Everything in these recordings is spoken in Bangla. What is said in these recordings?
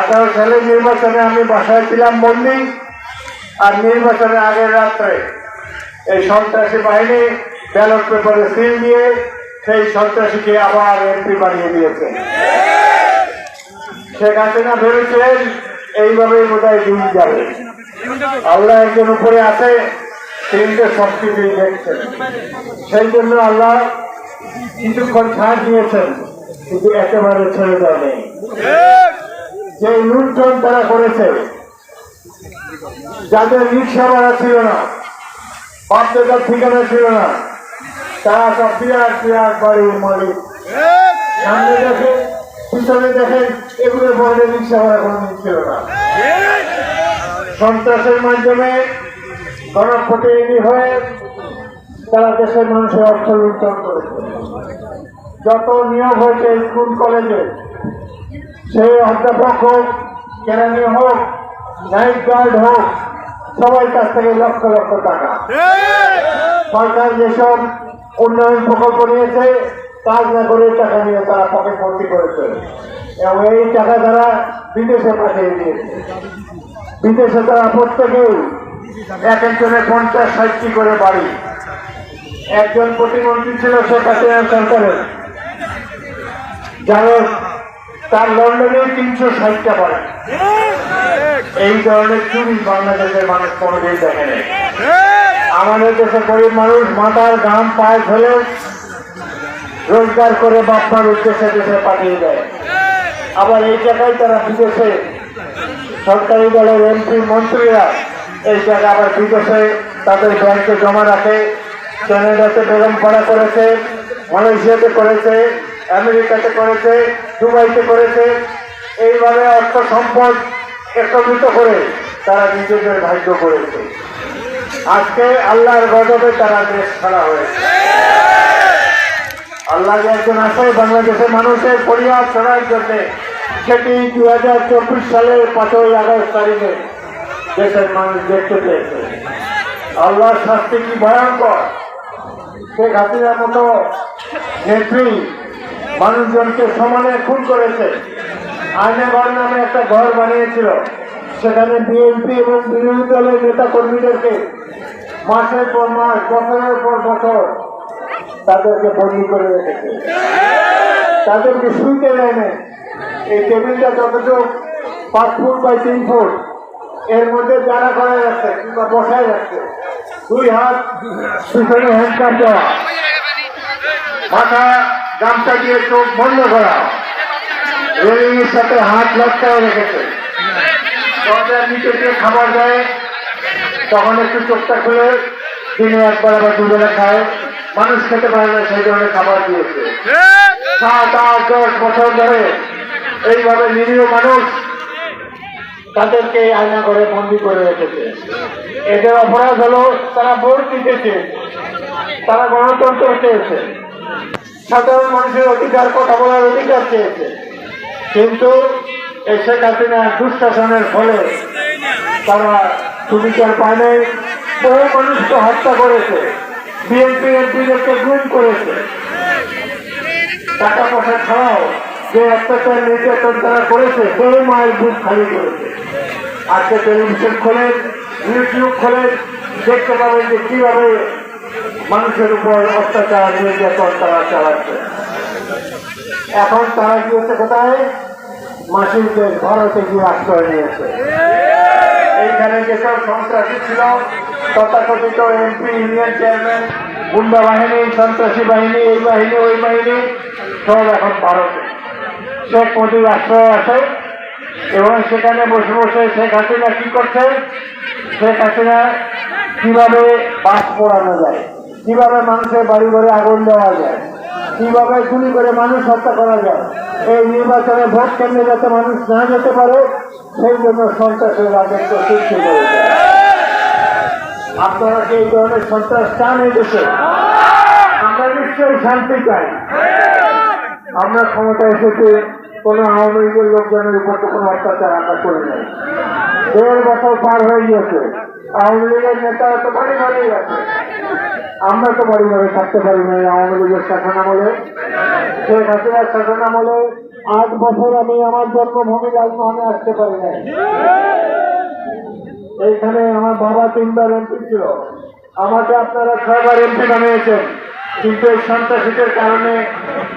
আঠারো সালের নির্বাচনে আমি বাসায় ছিলাম বন্দি, আর নির্বাচনের আগের রাত্রে এই সন্ত্রাসী বাহিনী ব্যালট পেপারে সিল দিয়ে সেই সন্ত্রাসীকে আবার এমপি বানিয়ে দিয়েছে। শেখ হাসিনা ভেবেছিলেন এইভাবেই বোধ হয় দিন যাবে। আল্লাহ একজন উপরে আছে, তিনটে সব কিছুই দেখছেন। সেই জন্য আল্লাহ কিছুক্ষণ ছাড় দিয়েছেন, কিন্তু একেবারে ছেড়ে দেওয়া নেই যে লুণ্ঠন তারা করেছে, যাদের রিক্সা ভাড়া ছিল না, বাচ্চাদের ঠিকানা ছিল না, তারা সব বিরাট বিরাট বাড়ির মালিক। সামনে দেখে, পিছনে দেখেন এগুলো বলে রিক্সা ভাড়া কোনো ছিল না। সন্ত্রাসের মাধ্যমে গণপ্রতিনিধি হয়ে তারা দেশের মানুষের অর্থ লুণ্ঠন করেছে। যত নিয়োগ হয়েছে স্কুল, কলেজে সেই অধ্যাপক হোক, কেরানি হোক, নাইট গার্ড হোক, সবার কাছ থেকে লক্ষ লক্ষ টাকা। সরকার যেসব উন্নয়ন প্রকল্প নিয়েছে কাজ না করে টাকা নিয়ে তারা পকেট ভর্তি করেছে এবং এই টাকা তারা বিদেশে পাঠিয়ে দিয়েছে। বিদেশে তারা প্রত্যেকেই এক একজনের পঞ্চাশ, ষাটটি করে বাড়ি। একজন প্রতিমন্ত্রী ছিল শেখ হাসিনা সরকারের। যার তার লন্ডনে তিনশো ষাটটা বাড়ি এই ধরনের চুরি বাংলাদেশের মানুষ কোনোদিন দেখে নেই। আমাদের দেশে গরিব মানুষ মাথার গাম পায়ে ফেলে রোজগার করে বাপমার উদ্দেশ্যে দেশে পাঠিয়ে দেয়। আবার এই টাকায় তারা বিদেশে সরকারি দলের এমপি, মন্ত্রীরা এই টাকা আবার বিদেশে তাদের ব্যাংকে জমা রাখে, কানাডাতে বেগম পড়া করেছে, মালয়েশিয়াতে করেছে আমেরিকাতে করেছে, দুবাইতে করেছে। এইভাবে অর্থ সম্পদ একত্রিত করে তারা নিজেদের ভাগ্য করেছে। আজকে আল্লাহর গজবে তারা দেশ ছাড়া হয়েছে। আল্লাহ একজন আছে বাংলাদেশের মানুষের পরিবার চলার জন্য সেটি দু হাজার চব্বিশ সালের পাঁচই আগস্ট তারিখে দেশের মানুষ দেখতে পেয়েছে। আল্লাহর শাস্তি কি ভয়ঙ্কর? শেখ হাসিনার মতো নেত্রী মানুষজনকে সমানে খুন করেছে। আয়নাঘর নামে একটা ঘর বানিয়েছিল। সেখানে বিএনপি এবং বিরোধী দলের নেতা কর্মীদেরকে মাসের পর মাস, বছরের পর বছর তাদেরকে বন্দি করে রেখেছে। তাদেরকে শুইতে দেয় না এই টেবিলটা যতটুকু পাঁচ ফুট বাই তিন ফুট, এর মধ্যে যারা করা যাচ্ছে কিংবা বসায় যাচ্ছে। দুই হাত পিছনে হ্যান্ডকাপ দেওয়া। মাথা গামছা দিয়ে চোখ বন্ধ করা। রেলিংয়ের সাথে হাত লটকায় রেখেছে। দরজার নিচে দিয়ে খাবার দেয়। তখন একটু চোখটা খুলে দিনে একবার আবার দুবেলা খায়। মানুষ খেতে পারে না, সেই ধরনের খাবার দিয়েছে। সাত, আট, দশ বছর ধরে এইভাবে নিরীহ মানুষ তাদেরকে আয়না করে বন্দি করে রেখেছে। এদের অপরাধ হলো তারা ভোট দিতে চেয়েছে তারা গণতন্ত্র চেয়েছে। সাধারণ মানুষের অধিকার, কথা বলার অধিকার চেয়েছে। কিন্তু এই শেখ হাসিনা দুঃশাসনের ফলে তারা সুবিচার পায় নাই। বহু মানুষকে হত্যা করেছে, বিএনপি এমপিদেরকে গুম করেছে। টাকা পয়সা ছাড়াও যে অত্যাচার নির্যাতন তারা করেছে, বহু মায়ের বুক খালি করেছে। আজকে টেলিভিশন খোলেন ইউটিউব খোলেন দেখতে পাবেন যে কীভাবে মানুষের উপর অত্যাচার, নির্যাতন তারা চালাচ্ছে। এখন তারা গিয়েছে কোথায়? মাসির দেশ ভারতে গিয়ে আশ্রয় নিয়েছে। এইখানে যেসব সন্ত্রাসী ছিল, তথাকথিত এমপি ইউনিয়ন চেয়ারম্যান, গুন্ডা বাহিনী, সন্ত্রাসী বাহিনী, এই বাহিনী, ওই বাহিনী, সব এখন ভারতে। শেখ মোদীর আশ্রয় আছে এবং সেখানে বসে বসে শেখ হাসিনা কি করছে? শেখ হাসিনা কীভাবে বাস পড়ানো যায়? কীভাবে মানুষের বাড়ি ঘরে আগুন দেওয়া যায়? কীভাবে গুলি করে মানুষ হত্যা করা যায়? এই নির্বাচনে ভোট কেন্দ্রে যাতে মানুষ না যেতে পারে, সেই জন্য সন্ত্রাসের রাজত্ব সৃষ্টি করেছে আপনারা কি এই ধরনের সন্ত্রাস চান এই দেশে? আমরা নিশ্চয়ই শান্তি চাই। আমরা ক্ষমতা এসেছে, কোন আওয়ামী লীগের লোকজনের উপর তো কোনো অত্যাচার আমরা করি নাই। দেড় বছর পার হয়ে গিয়েছে। আওয়ামী লীগের নেতারা তো বাড়ি বাড়ি আছে। আমরা তো বাড়ি থাকতে পারি না আওয়ামী লীগের শাসন আমলে শেখ হাসিনার শাসন আমলে আট বছর আমি আমার জন্মভূমি রাজমোহনে আসতে পারি নাই। এইখানে আমার বাবা তিনবার এমপি ছিল। আমাকে আপনারা ছয়বার এমপি বানিয়েছেন, কিন্তু এই সন্ত্রাসীদের কারণে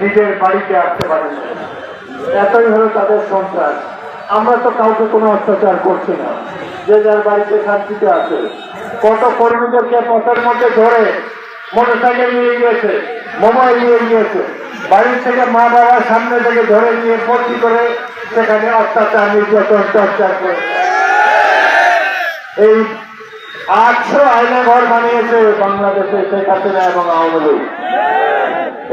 নিজের বাড়িতে আসতে পারেন না। এতই হলো তাদের সন্ত্রাস। আমরা তো কাউকে কোনো অত্যাচার করছি না। যে যার বাড়িতে শান্তিতে আছে কত কর্মীদেরকে পথের মধ্যে ধরে মোটরসাইকেল নিয়ে গিয়েছে, মোবাইল নিয়ে গিয়েছে, বাড়ির থেকে মা বাবার সামনে থেকে ধরে নিয়ে ভর্তি করে সেখানে অত্যাচার নির্যাতন চর্চার করে। এই আটশো আইনে ঘর বানিয়েছে বাংলাদেশে শেখ হাসিনা এবং আওয়ামী লীগ।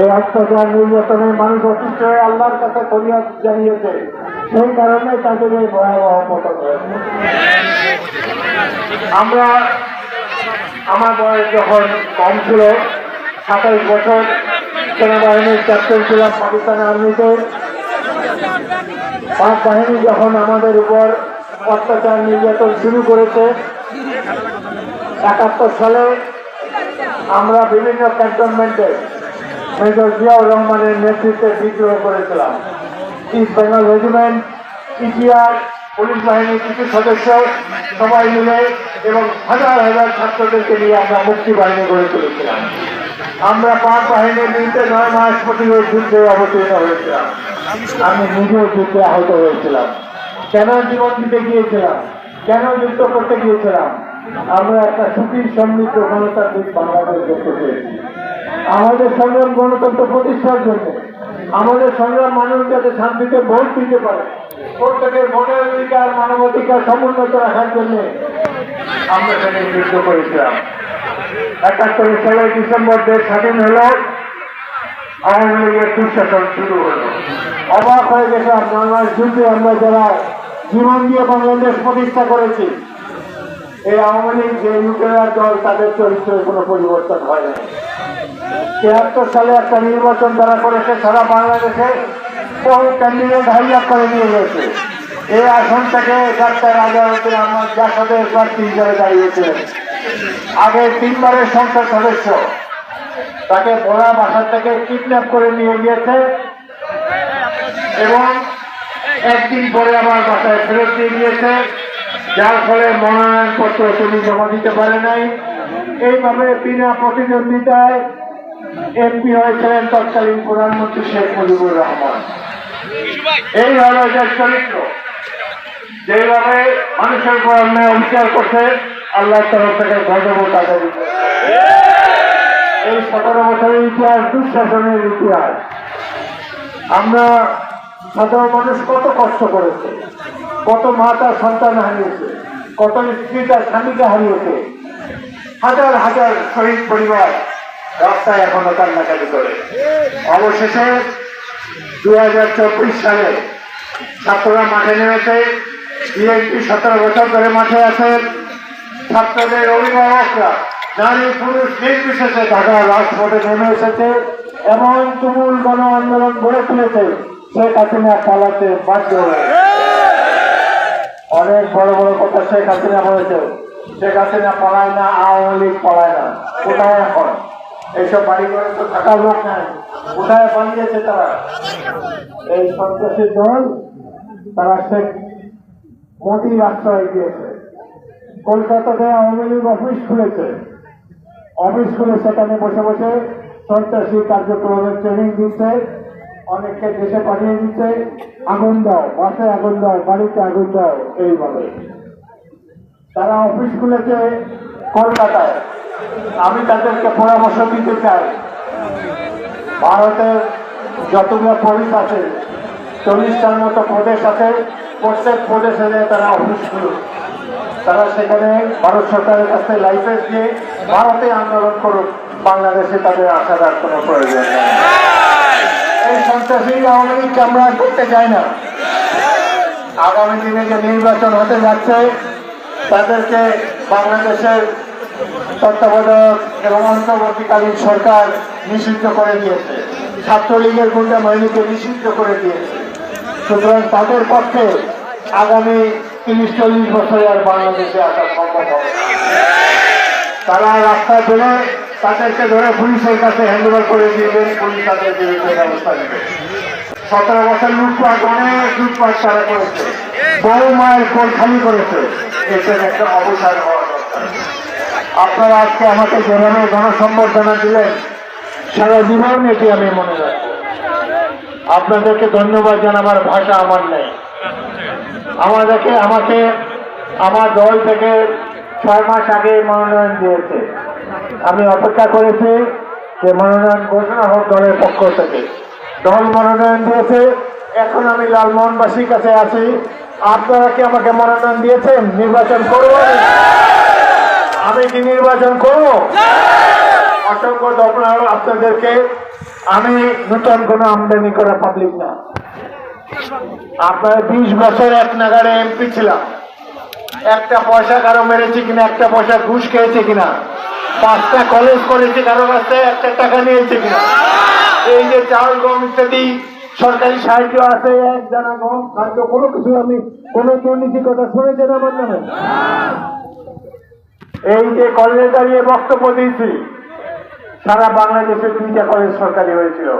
এই অত্যাচার নির্যাতনে মানুষ অসুস্থ হয়ে আল্লাহর কাছে ফরিয়াদ জানিয়েছে, সেই কারণে তাদের এই ভয়াবহ পতন আমরা আমার বয়স যখন কম ছিল, সাতাইশ বছর, সেনাবাহিনীর ক্যাপ্টেন ছিলাম পাকিস্তান আর্মিতে। পাক বাহিনী যখন আমাদের উপর অত্যাচার নির্যাতন শুরু করেছে, একাত্তর সালে আমরা বিভিন্ন ক্যান্টনমেন্টে মেজর জিয়াউর রহমানের নেতৃত্বে বিদ্রোহ করেছিলাম। East Bengal regiment ETR police বাহিনীর কিছু সদস্য সবাই মিলে এবং হাজার হাজার ছাত্রদেরকে নিয়ে আমরা মুক্তি বাহিনী গড়ে তুলেছিলাম। আমরা পাক বাহিনীর বিরুদ্ধে নয় মাস প্রতিরোধ যুদ্ধে অবতীর্ণ হয়েছিলাম। আমি নিজেও যুদ্ধে আহত হয়েছিলাম। কেন জীবন দিতে গিয়েছিলাম? কেন যুদ্ধ করতে গিয়েছিলাম? আমরা একটা সুখী, সমৃদ্ধ, গণতান্ত্রিক বাংলাদেশ দেখতে চেয়েছি আমাদের সংগ্রাম গণতন্ত্র প্রতিষ্ঠার জন্য, আমাদের সংগ্রাম মানুষ যাতে শান্তিতে ভোট দিতে পারে, প্রত্যেকের ভোটের অধিকার, মানবাধিকার সমুন্নত রাখার জন্য আমরা সেখানে যুদ্ধ করেছিলাম। একাত্তর সালের ডিসেম্বর দেশ স্বাধীন হলো, আওয়ামী লীগের দুঃশাসন শুরু হলো। অবাক হয়ে গেছিলাম নয় যুদ্ধে আমরা যারা জীবন দিয়ে বাংলাদেশ প্রতিষ্ঠা করেছি এই আওয়ামী লীগ যে লুটেরার দল, তাদের চরিত্রের কোনো পরিবর্তন হয় না তিয়াত্তর সালে একটা নির্বাচন যারা করেছে, সারা বাংলাদেশে বহু ক্যান্ডিডেট হাইয়ার করে নিয়ে গেছে। এই আসন থেকে ডাক্তার আজহারুদ্দিন আহমদ জাসাদের প্রার্থী হিসেবে দাঁড়িয়েছিলেন। আগে তিনবারের সংসদ সদস্য, তাকে ভোলা বাসা থেকে কিডন্যাপ করে নিয়ে গিয়েছে এবং একদিন পরে আমার বাসায় ফেরত দিয়ে গিয়েছে। যার ফলে মনোনয়নপত্র তিনি জমা দিতে পারে নাই। এইভাবে বিনা প্রতিদ্বন্দ্বিতায় এমপি হয়েছিলেন তৎকালীন প্রধানমন্ত্রী শেখ মুজিবুর রহমান। এই হলো এদের চরিত্র। যেভাবে মানুষের উপর অন্যায় অবিচার করছে, আল্লাহর তরফ থেকে গজব তাদের এই সতেরো বছরের ইতিহাস, দুঃশাসনের ইতিহাস। আমরা সাধারণ মানুষ কত কষ্ট করেছে। কত মা তার সন্তান হারিয়েছে, কত স্ত্রী তার স্বামীকে হারিয়েছে, হাজার হাজার শহীদ পরিবার রাস্তায় এখনও কান্নাকাটি করে। অবশেষে দু হাজার চব্বিশ সালে ছাত্ররা মাঠে নেমেছে, বিএনপি সতেরো বছর ধরে মাঠে আছেন ছাত্রদের অভিভাবকরা, নারী, পুরুষ নির্বিশেষে ঢাকার রাজপথে নেমে এসেছে এমন তুমুল গণ আন্দোলন গড়ে তুলেছে। শেখ হাসিনা পালাতে বাধ্য হয়েছে অনেক বড় বড় কথা শেখ হাসিনা বলেছে। শেখ হাসিনা পড়ায় না, আওয়ামী লীগ পালায় না। কোথায় এখন? এইসব বাড়ি করে তো থাকার লোক নাই। কোথায় পালিয়েছে তারা? এই সন্ত্রাসী দল, তারা শেখ মোদির আশ্রয় দিয়েছে। কলকাতাতে আওয়ামী লীগ অফিস খুলেছে। অফিস খুলে সেখানে বসে বসে সন্ত্রাসী কার্যক্রমের ট্রেনিং দিচ্ছে। অনেককে দেশে পাঠিয়ে দিচ্ছে। আগুন দাও বাসে আগুন দাও, বাড়িতে আগুন দাও, এইভাবে। তারা অফিস খুলেছে কলকাতায়। আমি তাদেরকে পরামর্শ দিতে চাই। ভারতের যতগুলো প্রদেশ আছে, চল্লিশটার মতো প্রদেশ আছে, প্রত্যেক প্রদেশে তারা অফিস খুলুক। তারা সেখানে ভারত সরকারের কাছে লাইসেন্স দিয়ে ভারতে আন্দোলন করুক। বাংলাদেশে তাদের আসার কোনো প্রয়োজন নেই। এই সন্ত্রাসী আওয়ামী লীগকে আমরা করতে চাই না। আগামী দিনে যে নির্বাচন হতে যাচ্ছে, তাদেরকে বাংলাদেশের তত্ত্বাবধায়ক এবং অন্তর্বর্তীকালীন সরকার নিষিদ্ধ করে দিয়েছে। ছাত্রলীগের গুন্ডা বাহিনীকে নিষিদ্ধ করে দিয়েছে। সুতরাং তাদের পক্ষে আগামী তিরিশ, চল্লিশ বছরে আর বাংলাদেশে আসা সম্ভব হবে তারা রাস্তায় বেরো তাদেরকে ধরে পুলিশের কাছে হ্যান্ডওভার করে দিবেন, পুলিশ তাদের বিরুদ্ধে ব্যবস্থা নেবে। সতেরো বছর লুটপাট, অনেক লুটপাট তারা করেছে। বড় মায়ের কোল খালি করেছে। এটার একটা হওয়া আপনারা আজকে আমাকে যেভাবে গণসম্বর্ধনা দিলেন, সারা জীবন এটি আমি মনে রাখব। আপনাদেরকে ধন্যবাদ জানাবার ভাষা আমার নেই। আমাদেরকে, আমাকে, আমার দল থেকে ছয় মাস আগে মনোনয়ন দিয়েছে। আমি অপেক্ষা করেছি যে মনোনয়ন ঘোষণা হোক দলের পক্ষ থেকে। দল মনোনয়ন দিয়েছে, এখন আমি লালমোহনবাসীর কাছে আছি। আপনারা কি আমাকে মনোনয়ন দিয়েছেন? নির্বাচন করব? আমি কি নির্বাচন করব? অসংখ্য ধন্যবাদ আপনাদেরকে। আমি নতুন কোনো আমদানি করা পাবলিক না। আপনার বিশ বছর এক নাগারে এমপি ছিলাম। একটা পয়সা কারও মেরেছি কিনা, একটা পয়সা ঘুষ খেয়েছে কিনা পাঁচটা কলেজ করেছে, কারও কাছ একটা টাকা নিয়েছে কিনা। এই যে চাল গম ইত্যাদি, সরকারি সাহায্য আছে, এক জানা গম খাদ্য কোনো কিছু আমি, কোনো দুর্নীতির কথা শুনেছেন আমার নামে? এই যে কলেজে দাঁড়িয়ে বক্তব্য দিয়েছি, সারা বাংলাদেশে দুইটা কলেজ সরকারি হয়েছিল।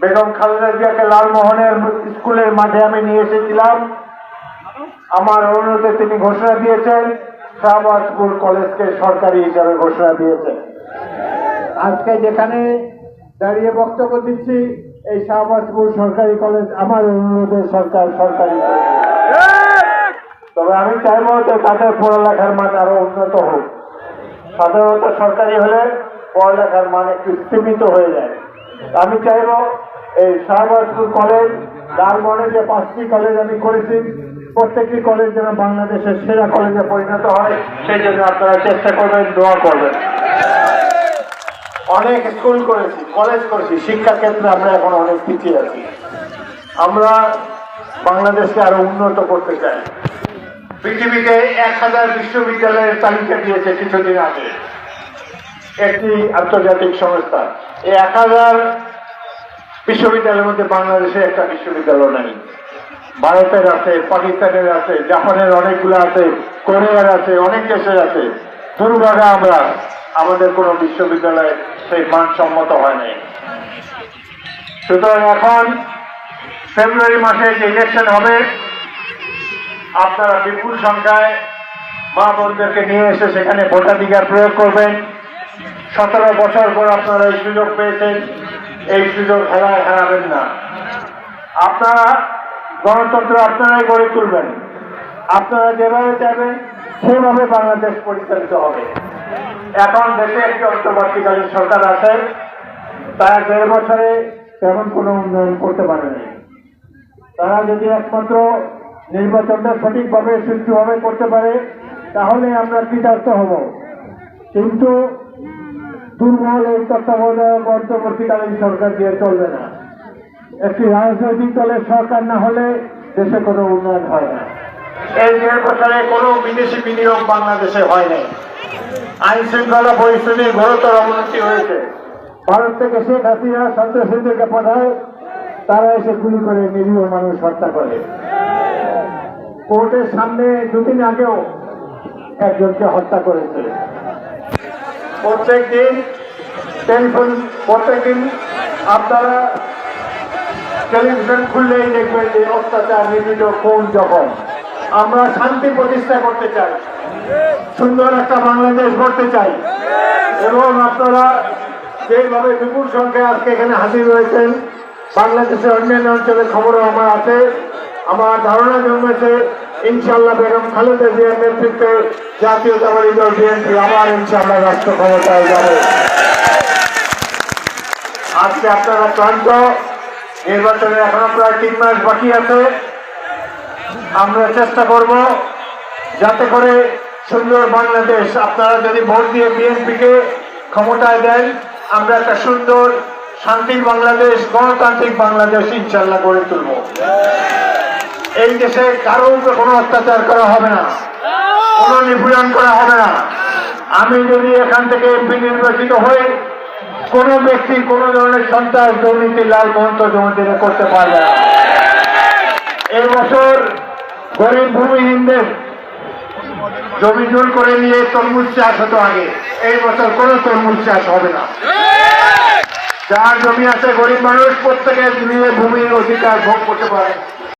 বেগম খালেদা জিয়াকে লালমোহনের স্কুলের মাঠে আমি নিয়ে এসেছিলাম। আমার অনুরোধে তিনি ঘোষণা দিয়েছেন শাহবাজপুর কলেজকে সরকারি হিসাবে ঘোষণা দিয়েছে। আজকে যেখানে দাঁড়িয়ে বক্তব্য দিচ্ছি এই শাহবাজপুর সরকারি কলেজ আমার অনুরোধে সরকার সরকারি তবে আমি চাইব যে তাদের পড়ালেখার মান আরও উন্নত হোক। সাধারণত সরকারি হলে পড়ালেখার মান একটু সীমিত হয়ে যায়। আমি চাইব এই শাহবাজপুর কলেজ তার মনে যে পাঁচটি কলেজ আমি করেছি প্রত্যেকটি কলেজ যেন বাংলাদেশের সেরা কলেজে পরিণত হয়, সেই জন্য আপনারা চেষ্টা করবেন, দোয়া করবেন। অনেক স্কুল করেছি কলেজ করেছি, শিক্ষা ক্ষেত্রে আমরা এখন অনেক পিছিয়ে আছি। আমরা বাংলাদেশকে আরও উন্নত করতে চাই। পৃথিবীতে এক হাজার বিশ্ববিদ্যালয়ের তালিকা দিয়েছে কিছুদিন আগে। একটি আন্তর্জাতিক সংস্থা। এই এক হাজার বিশ্ববিদ্যালয়ের মধ্যে বাংলাদেশে একটা বিশ্ববিদ্যালয় নেই। ভারতের আছে, পাকিস্তানের আছে, জাপানের অনেকগুলো আছে, কোরিয়ার আছে, অনেক দেশের আছে। দুর্ভাগা আমরা। আমাদের কোনো বিশ্ববিদ্যালয়ে সেই মানসম্মত হয় নাই। সুতরাং এখন ফেব্রুয়ারি মাসে যে ইলেকশন হবে, আপনারা বিপুল সংখ্যায় মা বোনদেরকে নিয়ে এসে সেখানে ভোটাধিকার প্রয়োগ করবেন। সতেরো বছর পর আপনারা এই সুযোগ পেয়েছেন। এই সুযোগ হেলায় হারাবেন না। আপনারা গণতন্ত্র আপনারাই গড়ে তুলবেন। আপনারা যেভাবে চাইবেন, সেভাবে বাংলাদেশ পরিচালিত হবে। এখন দেশে একটি অন্তর্বর্তীকালীন সরকার আছে। তারা দেড় বছরে তেমন কোনো উন্নয়ন করতে পারেনি। তারা যদি একমাত্র নির্বাচনটা সঠিকভাবে সুষ্ঠুভাবে করতে পারে, তাহলে আমরা কৃতার্থ হব। কিন্তু দুর্বল এই তত্ত্বাবধায়ক অন্তর্বর্তীকালীন সরকার দিয়ে চলবে না। একটি রাজনৈতিক দলের সরকার না হলে দেশে কোনো উন্নয়ন হয় না। এই দেড় বছরে কোনো বিদেশি বিনিয়োগ বাংলাদেশে হয় নাই। আইন শৃঙ্খলা পরিস্থিতির ঘোরতর অবনতি হয়েছে। ভারত থেকে শেখ হাসিনা সন্ত্রাসীদেরকে পাঠায় তারা এসে গুলি করে নিরীহ মানুষ হত্যা করে। কোর্টের সামনে দুদিন আগেও একজনকে হত্যা করেছে। প্রত্যেক দিন টেলিফোন প্রত্যেক দিন আপনারা টেলিভিশন খুললেই দেখবেন যে অত্যাচার নিপীড়িত কোন যখন আমরা শান্তি প্রতিষ্ঠা করতে চাই। সুন্দর একটা বাংলাদেশ গড়তে চাই। এবং আপনারা যেভাবে বিপুল সংখ্যায় আজকে এখানে হাজির রয়েছেন, বাংলাদেশের অন্যান্য অঞ্চলের খবরও আমার আছে। আমার ধারণা জন্মেছে ইনশাল্লাহ বেগম খালেদা জিয়ার নেতৃত্বে জাতীয়তাবাদী দল বিএনপি আবার ইনশাল্লাহ রাষ্ট্র ক্ষমতায় যাবে। আজকে আপনারা ক্লান্ত নির্বাচনে এখনও প্রায় তিন মাস বাকি আছে। আমরা চেষ্টা করব যাতে করে সুন্দর বাংলাদেশ, আপনারা যদি ভোট দিয়ে বিএনপিকে ক্ষমতায় দেন, আমরা একটা সুন্দর, শান্তির বাংলাদেশ, গণতান্ত্রিক বাংলাদেশ ইনশাল্লাহ গড়ে তুলব। এই দেশে কারও উপরে কোনো অত্যাচার করা হবে না। কোনো নিপীড়ন করা হবে না। আমি যদি এখান থেকে এমপি নির্বাচিত হই কোন ব্যক্তি, কোন ধরনের সন্ত্রাস দুর্নীতি, লাল মহন্ত জমিতে করতে পারবে না। এই বছর গরিব ভূমিহীনদের জমি জোর করে নিয়ে তরমুজ চাষ হতো আগে। এই বছর কোনো তরমুজ চাষ হবে না। যার জমি আছে গরিব মানুষ, প্রত্যেকের নিয়ে ভূমির অধিকার ভোগ করতে পারে।